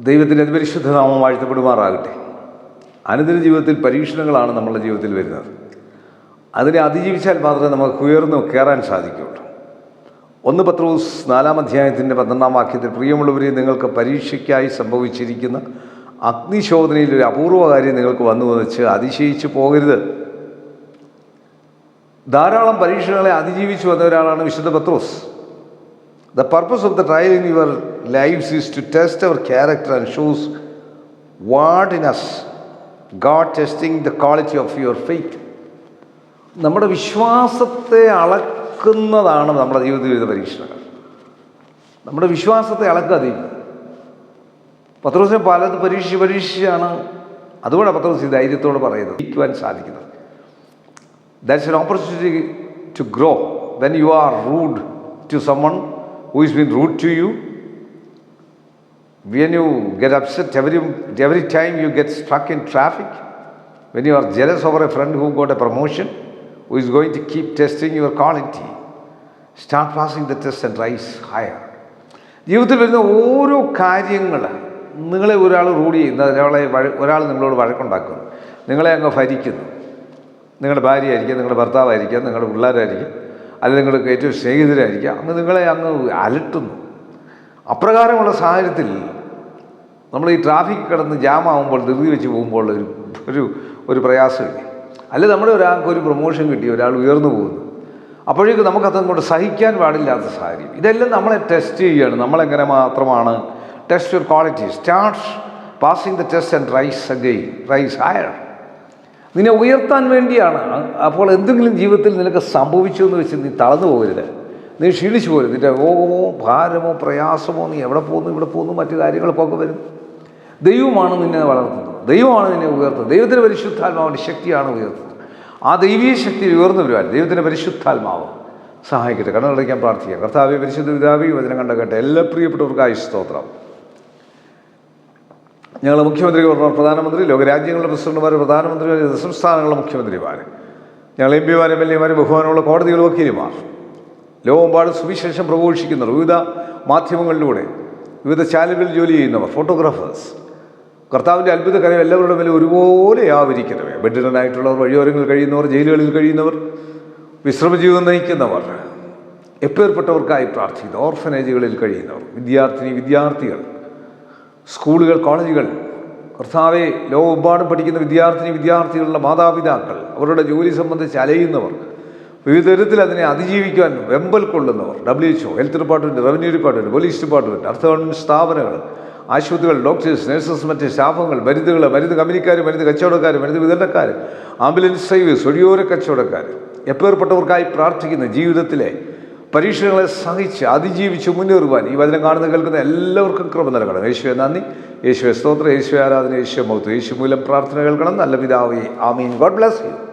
ദൈവത്തിന്റെ അതിപരിശുദ്ധ നാമം വാഴ്ത്തപ്പെടുമാറാകട്ടെ. അനുദിന ജീവിതത്തിൽ പരീക്ഷണങ്ങളാണ് നമ്മളുടെ ജീവിതത്തിൽ വരുന്നത്. അതിനെ അതിജീവിച്ചാൽ മാത്രമേ നമുക്ക് ഉയർന്നു കയറാൻ സാധിക്കുകയുള്ളൂ. ഒന്ന് പത്രോസ് നാലാം അധ്യായത്തിന്റെ പന്ത്രണ്ടാം വാക്യത്തിൽ പ്രിയമുള്ളവരെ നിങ്ങൾക്ക് പരീക്ഷയ്ക്കായി സംഭവിച്ചിരിക്കുന്ന അഗ്നിശോധനയിൽ ഒരു അപൂർവ കാര്യം നിങ്ങൾക്ക് വന്നു വച്ച് അതിശയിച്ചു പോകരുത്. ധാരാളം പരീക്ഷണങ്ങളെ അതിജീവിച്ചു വന്ന ഒരാളാണ് വിശുദ്ധ പത്രോസ്. The purpose of the trial in your lives is to test our character and shows what in us God testing the quality of your faith. നമ്മുടെ വിശ്വാസത്തെ അളക്കുന്നതാണ് നമ്മുടെ ജീവിത ജീവിത പരീക്ഷണങ്ങൾ. നമ്മുടെ വിശ്വാസത്തെ അളക്കുക ദൈവം. പത്രോസിനെ പലത് പരീക്ഷിച്ച് പരീക്ഷിച്ചാണ് അതുകൊണ്ട് പത്രോസ് ഈ ധൈര്യത്തോട് പറയുന്നത്. ജയിക്കുവാൻ സാധിക്കുന്നത്. That's an opportunity to grow when you are rude to someone who has been rude to you when you get upset every, every time you get stuck in traffic when you are jealous over a friend who got a promotion who is going to keep testing your quality start passing the test and rise higher ജീവിതത്തിൽ വരുന്ന ഓരോ കാര്യങ്ങൾ നിങ്ങളെ ഒരാൾ rude ചെയ്യുന്നു ഒരാളെ ഒരാൾ നിങ്ങളോട് വഴക്കുണ്ടാക്കുന്നു നിങ്ങളെ അങ്ങ് ഭരിക്കുന്നു നിങ്ങളുടെ ഭാര്യയായിരിക്കാം നിങ്ങളുടെ ഭർത്താവായിരിക്കാം നിങ്ങളുടെ പിള്ളേരായിരിക്കും അല്ലെങ്കിൽ നിങ്ങൾക്ക് ഏറ്റവും സ്നേഹിതരായിരിക്കാം അങ്ങ് നിങ്ങളെ അങ്ങ് അലട്ടുന്നു. അപ്രകാരമുള്ള സാഹചര്യത്തിൽ നമ്മൾ ഈ ട്രാഫിക് കിടന്ന് ജാമാകുമ്പോൾ ധൃതി വെച്ച് പോകുമ്പോൾ ഒരു ഒരു ഒരു പ്രയാസമില്ല? അല്ലെ നമ്മുടെ ഒരാൾക്ക് ഒരു പ്രൊമോഷൻ കിട്ടി ഒരാൾ ഉയർന്നു പോകുന്നു. അപ്പോഴേക്കും നമുക്കതും കൊണ്ട് സഹിക്കാൻ പാടില്ലാത്ത സാഹചര്യം. ഇതെല്ലാം നമ്മളെ ടെസ്റ്റ് ചെയ്യുകയാണ്. നമ്മളെങ്ങനെ മാത്രമാണ് test your quality start passing the test and rise again rise higher നിന്നെ ഉയർത്താൻ വേണ്ടിയാണ്. അപ്പോൾ എന്തെങ്കിലും ജീവിതത്തിൽ നിനക്ക് സംഭവിച്ചു എന്ന് വെച്ച് നീ തളർന്നു പോകരുത്. നീ ക്ഷീണിച്ചു പോകരുത്. നിന്റെ രോഗമോ ഭാരമോ പ്രയാസമോ നീ എവിടെ പോകുന്നു ഇവിടെ പോകുന്നു മറ്റു കാര്യങ്ങൾക്കൊക്കെ വരും. ദൈവമാണ് നിന്നെ വളർത്തുന്നത്. ദൈവമാണ് നിന്നെ ഉയർത്തുന്നത്. ദൈവത്തിന്റെ പരിശുദ്ധാത്മാവിന്റെ ശക്തിയാണ് ഉയർത്തുന്നത്. ആ ദൈവീയ ശക്തി ഉയർന്നു വരുവാൻ ദൈവത്തിന്റെ പരിശുദ്ധാത്മാവ് സഹായിക്കട്ടെ. കണ്ണടയ്ക്കാൻ പ്രാർത്ഥിക്കാം. കർത്താവെ പരിശുദ്ധ പിതാവി വചനം കണ്ട കേട്ടെ എല്ലാ പ്രിയപ്പെട്ടവർക്കായി സ്തോത്രം. ഞങ്ങൾ മുഖ്യമന്ത്രി പ്രധാനമന്ത്രി ലോകരാജ്യങ്ങളുടെ പ്രസിഡന്റുമാർ പ്രധാനമന്ത്രിമാർ സംസ്ഥാനങ്ങളുടെ മുഖ്യമന്ത്രിമാർ ഞങ്ങൾ എം പിമാർ എം എൽ എമാർ ബഹുമാനമുള്ള കോടതികൾ വക്കീലുമാർ. ലോകമെമ്പാടും സുവിശേഷം പ്രഘോഷിക്കുന്നവർ വിവിധ മാധ്യമങ്ങളിലൂടെ വിവിധ ചാനലുകളിൽ ജോലി ചെയ്യുന്നവർ ഫോട്ടോഗ്രാഫേഴ്സ്. കർത്താവിന്റെ അത്ഭുത കരം എല്ലാവരുടെ മേലെ ഒരുപോലെ ആവരിക്കണമേ ബെഡിനായിട്ടുള്ളവർ വഴിയോരങ്ങളിൽ കഴിയുന്നവർ ജയിലുകളിൽ കഴിയുന്നവർ വിശ്രമജീവിതം നയിക്കുന്നവർ. എപ്പേർപ്പെട്ടവർക്കായി പ്രാർത്ഥിക്കുന്നു. ഓർഫനേജുകളിൽ കഴിയുന്നവർ വിദ്യാർത്ഥിനി വിദ്യാർത്ഥികൾ. സ്കൂളുകൾ കോളേജുകൾ. കർത്താവെ ലോകമെമ്പാടും പഠിക്കുന്ന വിദ്യാർത്ഥിനി വിദ്യാർത്ഥികളുടെ മാതാപിതാക്കൾ അവരുടെ ജോലി സംബന്ധിച്ച് അലയുന്നവർ വിവിധ തരത്തിൽ അതിനെ അതിജീവിക്കാൻ വെമ്പൽ കൊള്ളുന്നവർ W H O health department revenue department police department അർത്ഥ ഗവൺമെന്റ് സ്ഥാപനങ്ങൾ ആശുപത്രികൾ ഡോക്ടേഴ്സ് നഴ്സസ് മറ്റ് സ്റ്റാഫുകൾ മരുന്നുകൾ മരുന്ന് കമ്പനിക്കാർ മരുന്ന് കച്ചവടക്കാർ മരുന്ന് വിതരണക്കാർ ആംബുലൻസ് സർവീസ് ഒഴിയോര കച്ചവടക്കാർ എപ്പേർപ്പെട്ടവർക്കായി പ്രാർത്ഥിക്കുന്ന ജീവിതത്തിലെ പരീക്ഷണങ്ങളെ സഹിച്ച് അതിജീവിച്ച് മുന്നേറുവാൻ ഈ വചനം കാണുന്ന കേൾക്കുന്ന എല്ലാവർക്കും കൃപ നൽകണം. യേശുവെ നന്ദി. യേശുവെ സ്തോത്രം. യേശു ആരാധന. യേശു മൗത്ത് യേശു മൂലം പ്രാർത്ഥന കേൾക്കണം. നല്ല പിതാവേ. ആമീൻ. God bless you.